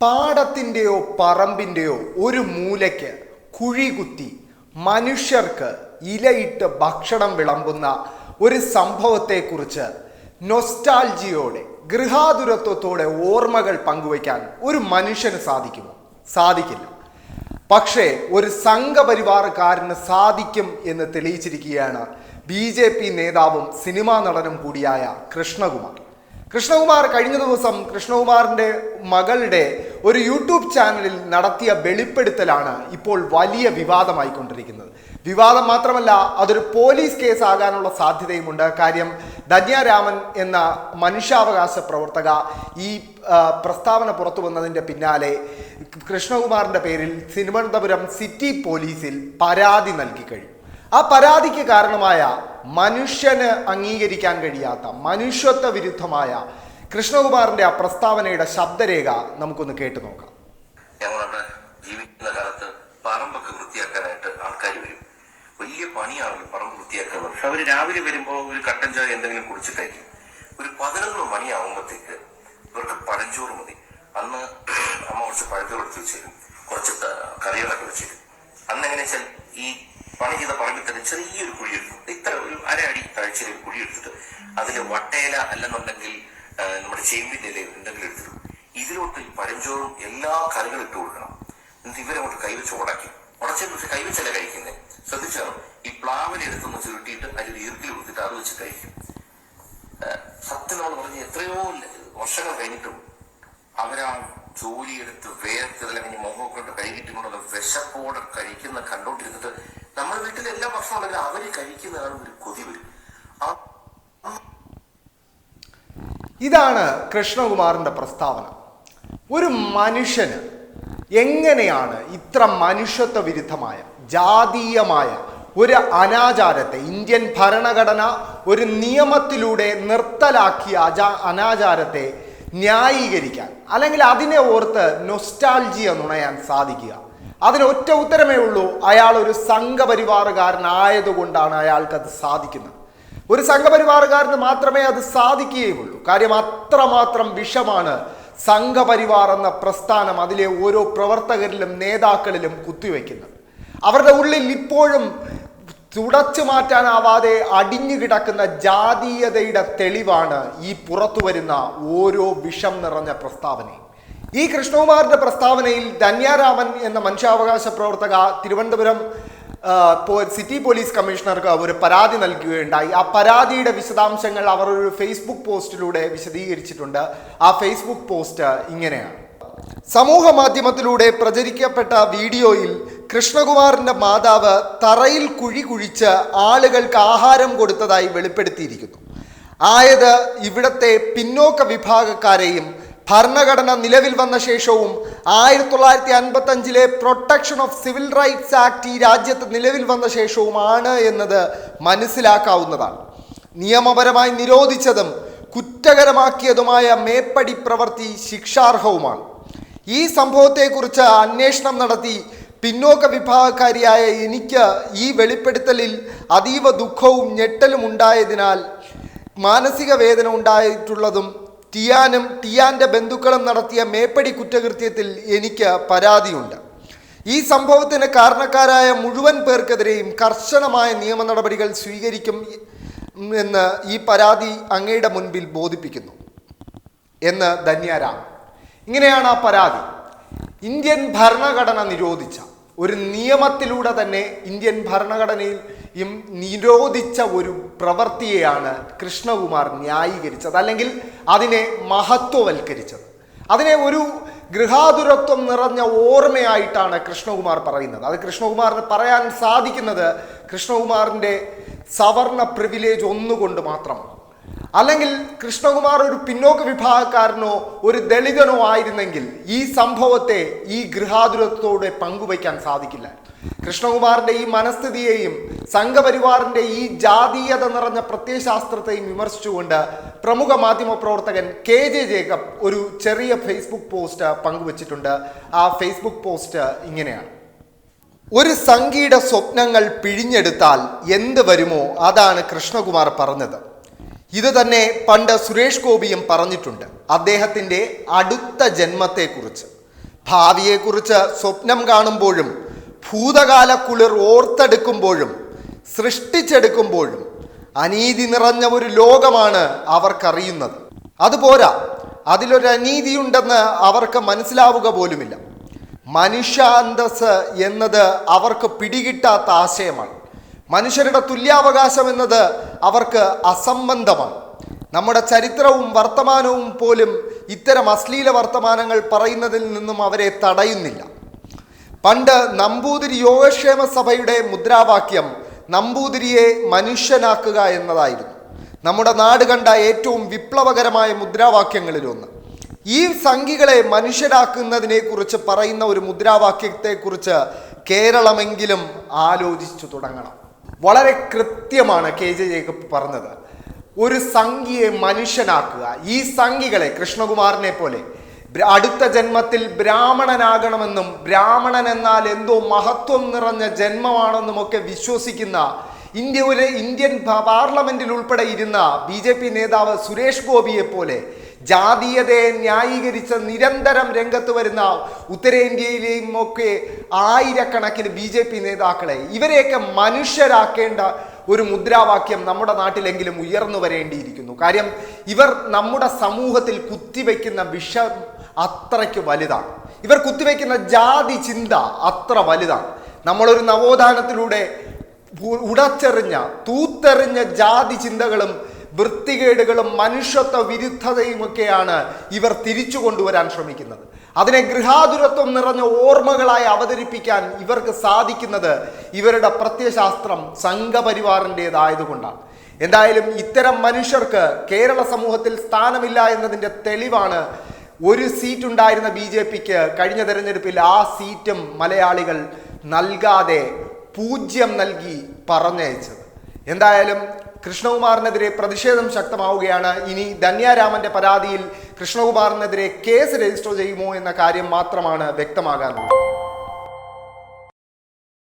പാടത്തിന്റെയോ പറമ്പിന്റെയോ ഒരു മൂലയ്ക്ക് കുഴി കുത്തി മനുഷ്യർക്ക് ഇലയിട്ട് ഭക്ഷണം വിളമ്പുന്ന ഒരു സംഭവത്തെക്കുറിച്ച് നൊസ്റ്റാൾജിയോടെ ഗൃഹാതുരത്വത്തോടെ ഓർമ്മകൾ പങ്കുവയ്ക്കാൻ ഒരു മനുഷ്യന് സാധിക്കുമോ? സാധിക്കില്ല. പക്ഷേ ഒരു സംഘപരിവാറുകാരന് സാധിക്കും എന്ന് തെളിയിച്ചിരിക്കുകയാണ് ബി ജെ പി നേതാവും സിനിമാ നടനും കൂടിയായ കൃഷ്ണകുമാർ. കൃഷ്ണകുമാർ കഴിഞ്ഞ ദിവസം കൃഷ്ണകുമാറിന്റെ മകളുടെ ഒരു യൂട്യൂബ് ചാനലിൽ നടത്തിയ വെളിപ്പെടുത്തലാണ് ഇപ്പോൾ വലിയ വിവാദമായിക്കൊണ്ടിരിക്കുന്നത്. വിവാദം മാത്രമല്ല അതൊരു പോലീസ് കേസ് ആകാനുള്ള സാധ്യതയുമുണ്ട്. കാര്യം ധന്യാരാമൻ എന്ന മനുഷ്യാവകാശ പ്രവർത്തക ഈ പ്രസ്താവന പുറത്തു വന്നതിന്റെ പിന്നാലെ കൃഷ്ണകുമാറിന്റെ പേരിൽ തിരുവനന്തപുരം സിറ്റി പോലീസിൽ പരാതി നൽകി കഴിഞ്ഞു. ആ പരാതിക്ക് കാരണമായ മനുഷ്യന് അംഗീകരിക്കാൻ കഴിയാത്ത മനുഷ്യത്വ വിരുദ്ധമായ കൃഷ്ണകുമാറിന്റെ ആ പ്രസ്താവനയുടെ ശബ്ദരേഖ നമുക്കൊന്ന് കേട്ടു നോക്കാം. ഞങ്ങളുടെ ജീവിക്കുന്ന കാലത്ത് പറമ്പൊക്കെ വലിയ പണിയാണല്ലോ പറമ്പ് വൃത്തിയാക്കുന്നത്. പക്ഷെ അവർ രാവിലെ വരുമ്പോൾ ഒരു കട്ടൻ ചായ എന്തെങ്കിലും കുടിച്ചിട്ടായിരിക്കും. ഒരു പതിനൊന്ന് മണിയാവുമ്പോഴത്തേക്ക് ഇവർക്ക് പഴഞ്ചോറ് മതി. അന്ന് അമ്മ കുറച്ച് പഴത്തോട് എടുത്ത് വെച്ചേരും കുറച്ച് കറികളൊക്കെ വെച്ചേരും അന്ന് എങ്ങനെ വെച്ചാൽ ഈ പണി ചെയ്ത പറമ്പിൽ തന്നെ ചെറിയൊരു കുഴി ഇത്ര ഒരു അര അടി താഴ്ചയിൽ ഒരു കുഴി എടുത്തിട്ട് അതിൽ വട്ടയില അല്ലെന്നുണ്ടെങ്കിൽ നമ്മുടെ ചേമ്പിന്റെ ഇലയിൽ എന്തെങ്കിലും എടുത്തിടും ഇതിലോട്ട് പഴഞ്ചോറും എല്ലാ കറികളും ഇട്ട് കൊടുക്കണം. എന്നിട്ട് ഇവരങ്ങോട്ട് കൈവച്ച് ഉടയ്ക്കും ഉടച്ചു പക്ഷെ കൈവച്ചല്ല കഴിക്കുന്നത് ശ്രദ്ധിച്ചാൽ ഈ പ്ലാവിനെ എടുത്തൊന്ന് ചുരുട്ടിയിട്ട് അതിൽ ഈർക്കിൽ കൊടുത്തിട്ട് അത് വെച്ച് കഴിക്കും. സത്യം നമ്മൾ പറഞ്ഞ് എത്രയോ വർഷങ്ങൾ കഴിഞ്ഞിട്ടും അവരാ ജോലിയെടുത്ത് വേർത്ത് അല്ലെങ്കിൽ മുഖമൊക്കെ കൊണ്ട് കൊണ്ടുള്ള വിശപ്പോടെ കഴിക്കുന്ന കണ്ടോണ്ടിരുന്നിട്ട് നമ്മുടെ വീട്ടിൽ എല്ലാ ഭക്ഷണം ഉണ്ടെങ്കിലും അവർ കഴിക്കുന്നതാണ് ഒരു കൊതി വരും. ഇതാണ് കൃഷ്ണകുമാറിന്റെ പ്രസ്താവന. ഒരു മനുഷ്യന് എങ്ങനെയാണ് ഇത്ര മനുഷ്യത്വ വിരുദ്ധമായ ജാതീയമായ ഒരു അനാചാരത്തെ ഇന്ത്യൻ ഭരണഘടന ഒരു നിയമത്തിലൂടെ നിർത്തലാക്കിയ അജാ അനാചാരത്തെ ന്യായീകരിക്കാൻ അല്ലെങ്കിൽ അതിനെ ഓർത്ത് നൊസ്റ്റാൾജിയ നുണയാൻ സാധിക്കുക. അതിന് ഒറ്റ ഉത്തരമേ ഉള്ളൂ അയാൾ ഒരു സംഘപരിവാറുകാരനായതുകൊണ്ടാണ് അയാൾക്കത് സാധിക്കുന്നത്. ഒരു സംഘപരിവാറുകാരന് മാത്രമേ അത് സാധിക്കുകയുള്ളൂ. കാര്യം അത്രമാത്രം വിഷമാണ് സംഘപരിവാർ എന്ന പ്രസ്ഥാനം അതിലെ ഓരോ പ്രവർത്തകരിലും നേതാക്കളിലും കുത്തിവെക്കുന്നത്. അവരുടെ ഉള്ളിൽ ഇപ്പോഴും തുടച്ചു മാറ്റാനാവാതെ അടിഞ്ഞു കിടക്കുന്ന ജാതീയതയുടെ തെളിവാണ് ഈ പുറത്തു വരുന്ന ഓരോ വിഷം നിറഞ്ഞ പ്രസ്താവനയും. ഈ കൃഷ്ണകുമാറിന്റെ പ്രസ്താവനയിൽ ധന്യാരാമൻ എന്ന മനുഷ്യാവകാശ പ്രവർത്തക തിരുവനന്തപുരം സിറ്റി പോലീസ് കമ്മീഷണർക്ക് ഒരു പരാതി നൽകുകയുണ്ടായി. ആ പരാതിയുടെ വിശദാംശങ്ങൾ അവർ ഒരു ഫേസ്ബുക്ക് പോസ്റ്റിലൂടെ വിശദീകരിച്ചിട്ടുണ്ട്. ആ ഫേസ്ബുക്ക് പോസ്റ്റ് ഇങ്ങനെയാണ്. സമൂഹ മാധ്യമത്തിലൂടെ പ്രചരിക്കപ്പെട്ട വീഡിയോയിൽ കൃഷ്ണകുമാറിന്റെ മാതാവ് തറയിൽ കുഴി കുഴിച്ച് ആളുകൾക്ക് ആഹാരം കൊടുത്തതായി വെളിപ്പെടുത്തിയിരിക്കുന്നു. ആയത് ഇവിടത്തെ പിന്നോക്ക വിഭാഗക്കാരെയും ഭരണഘടന നിലവിൽ വന്ന ശേഷവും ആയിരത്തി തൊള്ളായിരത്തി അൻപത്തി അഞ്ചിലെ protection of civil rights act ഈ രാജ്യത്ത് നിലവിൽ വന്ന ശേഷവുമാണ് എന്നത് മനസ്സിലാക്കാവുന്നതാണ്. നിയമപരമായി നിരോധിച്ചതും കുറ്റകരമാക്കിയതുമായ മേപ്പടി പ്രവൃത്തി ശിക്ഷാർഹവുമാണ്. ഈ സംഭവത്തെക്കുറിച്ച് അന്വേഷണം നടത്തി പിന്നോക്ക വിഭാഗക്കാരിയായ എനിക്ക് ഈ വെളിപ്പെടുത്തലിൽ അതീവ ദുഃഖവും ഞെട്ടലും ഉണ്ടായതിനാൽ മാനസിക വേദന ഉണ്ടായിട്ടുള്ളതും ടിയാനും ടിയാന്റെ ബന്ധുക്കളും നടത്തിയ മേപ്പടി കുറ്റകൃത്യത്തിൽ എനിക്ക് പരാതിയുണ്ട്. ഈ സംഭവത്തിന് കാരണക്കാരായ മുഴുവൻ പേർക്കെതിരെയും കർശനമായ നിയമ നടപടികൾ സ്വീകരിക്കും എന്ന് ഈ പരാതി അങ്ങയുടെ മുൻപിൽ ബോധിപ്പിക്കുന്നു എന്ന് ധന്യാരാം ഇങ്ങനെയാണ് ആ പരാതി. ഇന്ത്യൻ ഭരണഘടന നിരോധിച്ച ഒരു നിയമത്തിലൂടെ തന്നെ ഇന്ത്യൻ ഭരണഘടനയിൽ നിരോധിച്ച ഒരു പ്രവൃത്തിയെയാണ് കൃഷ്ണകുമാർ ന്യായീകരിച്ചത് അല്ലെങ്കിൽ അതിനെ മഹത്വവൽക്കരിച്ചത്. അതിനെ ഒരു ഗൃഹാതുരത്വം നിറഞ്ഞ ഓർമ്മയായിട്ടാണ് കൃഷ്ണകുമാർ പറയുന്നത്. അത് കൃഷ്ണകുമാറിന് പറയാൻ സാധിക്കുന്നത് കൃഷ്ണകുമാറിന്റെ സവർണ പ്രിവിലേജ് ഒന്നുകൊണ്ട് മാത്രമാണ്. അല്ലെങ്കിൽ കൃഷ്ണകുമാർ ഒരു പിന്നോക്ക വിഭാഗക്കാരനോ ഒരു ദളിതനോ ആയിരുന്നെങ്കിൽ ഈ സംഭവത്തെ ഈ ഗൃഹാതുരത്തോടെ പങ്കുവയ്ക്കാൻ സാധിക്കില്ല. കൃഷ്ണകുമാറിന്റെ ഈ മനസ്ഥിതിയെയും സംഘപരിവാറിന്റെ ഈ ജാതീയത നിറഞ്ഞ പ്രത്യയശാസ്ത്രത്തെയും വിമർശിച്ചുകൊണ്ട് പ്രമുഖ മാധ്യമ പ്രവർത്തകൻ കെ ജെ ജേക്കബ് ഒരു ചെറിയ ഫേസ്ബുക്ക് പോസ്റ്റ് പങ്കുവച്ചിട്ടുണ്ട്. ആ ഫേസ്ബുക്ക് പോസ്റ്റ് ഇങ്ങനെയാണ്. ഒരു സംഘിയുടെ സ്വപ്നങ്ങൾ പിഴിഞ്ഞെടുത്താൽ എന്ത് വരുമോ അതാണ് കൃഷ്ണകുമാർ പറഞ്ഞത്. ഇത് തന്നെ പണ്ട് സുരേഷ് ഗോപിയും പറഞ്ഞിട്ടുണ്ട് അദ്ദേഹത്തിന്റെ അടുത്ത ജന്മത്തെക്കുറിച്ച്. ഭാവിയെക്കുറിച്ച് സ്വപ്നം കാണുമ്പോഴും ഭൂതകാല കുളിർ ഓർത്തെടുക്കുമ്പോഴും സൃഷ്ടിച്ചെടുക്കുമ്പോഴും അനീതി നിറഞ്ഞ ഒരു ലോകമാണ് അവർക്കറിയുന്നത്. അതുപോരാ അതിലൊരു അനീതിയുണ്ടെന്ന് അവർക്ക് മനസ്സിലാവുക പോലുമില്ല. മനുഷ്യാന്തസ് എന്നത് അവർക്ക് പിടികിട്ടാത്ത ആശയമാണ്. മനുഷ്യരുടെ തുല്യാവകാശം എന്നത് അവർക്ക് അസംബന്ധമാണ്. നമ്മുടെ ചരിത്രവും വർത്തമാനവും പോലും ഇത്തരം അശ്ലീല വർത്തമാനങ്ങൾ പറയുന്നതിൽ നിന്നും അവരെ തടയുന്നില്ല. പണ്ട് നമ്പൂതിരി യോഗക്ഷേമ സഭയുടെ മുദ്രാവാക്യം നമ്പൂതിരിയെ മനുഷ്യനാക്കുക എന്നതായിരുന്നു. നമ്മുടെ നാട് കണ്ട ഏറ്റവും വിപ്ലവകരമായ മുദ്രാവാക്യങ്ങളിലൊന്ന് ഈ സംഘികളെ മനുഷ്യരാക്കുന്നതിനെക്കുറിച്ച് പറയുന്ന ഒരു മുദ്രാവാക്യത്തെക്കുറിച്ച് കേരളമെങ്കിലും ആലോചിച്ചു തുടങ്ങണം. വളരെ കൃത്യമാണ് കെ ജെ ജേക്കബ് പറഞ്ഞത്. ഒരു സംഖ്യയെ മനുഷ്യനാക്കുക. ഈ സംഖികളെ കൃഷ്ണകുമാറിനെ പോലെ അടുത്ത ജന്മത്തിൽ ബ്രാഹ്മണനാകണമെന്നും ബ്രാഹ്മണൻ എന്നാൽ എന്തോ മഹത്വം നിറഞ്ഞ ജന്മമാണെന്നും ഒക്കെ വിശ്വസിക്കുന്ന ഇന്ത്യയിലെ ഇന്ത്യൻ പാർലമെന്റിൽ ഉൾപ്പെടെ ഇരുന്ന ബി നേതാവ് സുരേഷ് ഗോപിയെ പോലെ ജാതീയതയെ ന്യായീകരിച്ച് നിരന്തരം രംഗത്ത് വരുന്ന ഉത്തരേന്ത്യയിലെയും ഒക്കെ ആയിരക്കണക്കിന് ബി ജെ പി നേതാക്കളെ ഇവരെയൊക്കെ മനുഷ്യരാക്കേണ്ട ഒരു മുദ്രാവാക്യം നമ്മുടെ നാട്ടിലെങ്കിലും ഉയർന്നു വരേണ്ടിയിരിക്കുന്നു. കാര്യം ഇവർ നമ്മുടെ സമൂഹത്തിൽ കുത്തിവെക്കുന്ന വിഷം അത്രയ്ക്ക് വലുതാണ്. ഇവർ കുത്തിവെക്കുന്ന ജാതി ചിന്ത അത്ര വലുതാണ്. നമ്മളൊരു നവോത്ഥാനത്തിലൂടെ ഉടച്ചെറിഞ്ഞ തൂത്തെറിഞ്ഞ ജാതി ചിന്തകളും വൃത്തികേടുകളും മനുഷ്യത്വ വിരുദ്ധതയുമൊക്കെയാണ് ഇവർ തിരിച്ചു കൊണ്ടുവരാൻ ശ്രമിക്കുന്നത്. അതിനെ ഗൃഹാതുരത്വം നിറഞ്ഞ ഓർമ്മകളായി അവതരിപ്പിക്കാൻ ഇവർക്ക് സാധിക്കുന്നത് ഇവരുടെ പ്രത്യശാസ്ത്രം സംഘപരിവാറിന്റെതായതുകൊണ്ടാണ് എന്തായാലും ഇത്തരം മനുഷ്യർക്ക് കേരള സമൂഹത്തിൽ സ്ഥാനമില്ല എന്നതിന്റെ തെളിവാണ് ഒരു സീറ്റ് ഉണ്ടായിരുന്ന ബി ജെ പിക്ക് കഴിഞ്ഞ തെരഞ്ഞെടുപ്പിൽ ആ സീറ്റും മലയാളികൾ നൽകാതെ പൂജ്യം നൽകി പറഞ്ഞയച്ചത്. എന്തായാലും കൃഷ്ണകുമാറിനെതിരെ പ്രതിഷേധം ശക്തമാവുകയാണ്. ഇനി ധന്യാരാമന്റെ പരാതിയിൽ കൃഷ്ണകുമാറിനെതിരെ കേസ് രജിസ്റ്റർ ചെയ്യുമോ എന്ന കാര്യം മാത്രമാണ് വ്യക്തമാകാനുള്ളത്.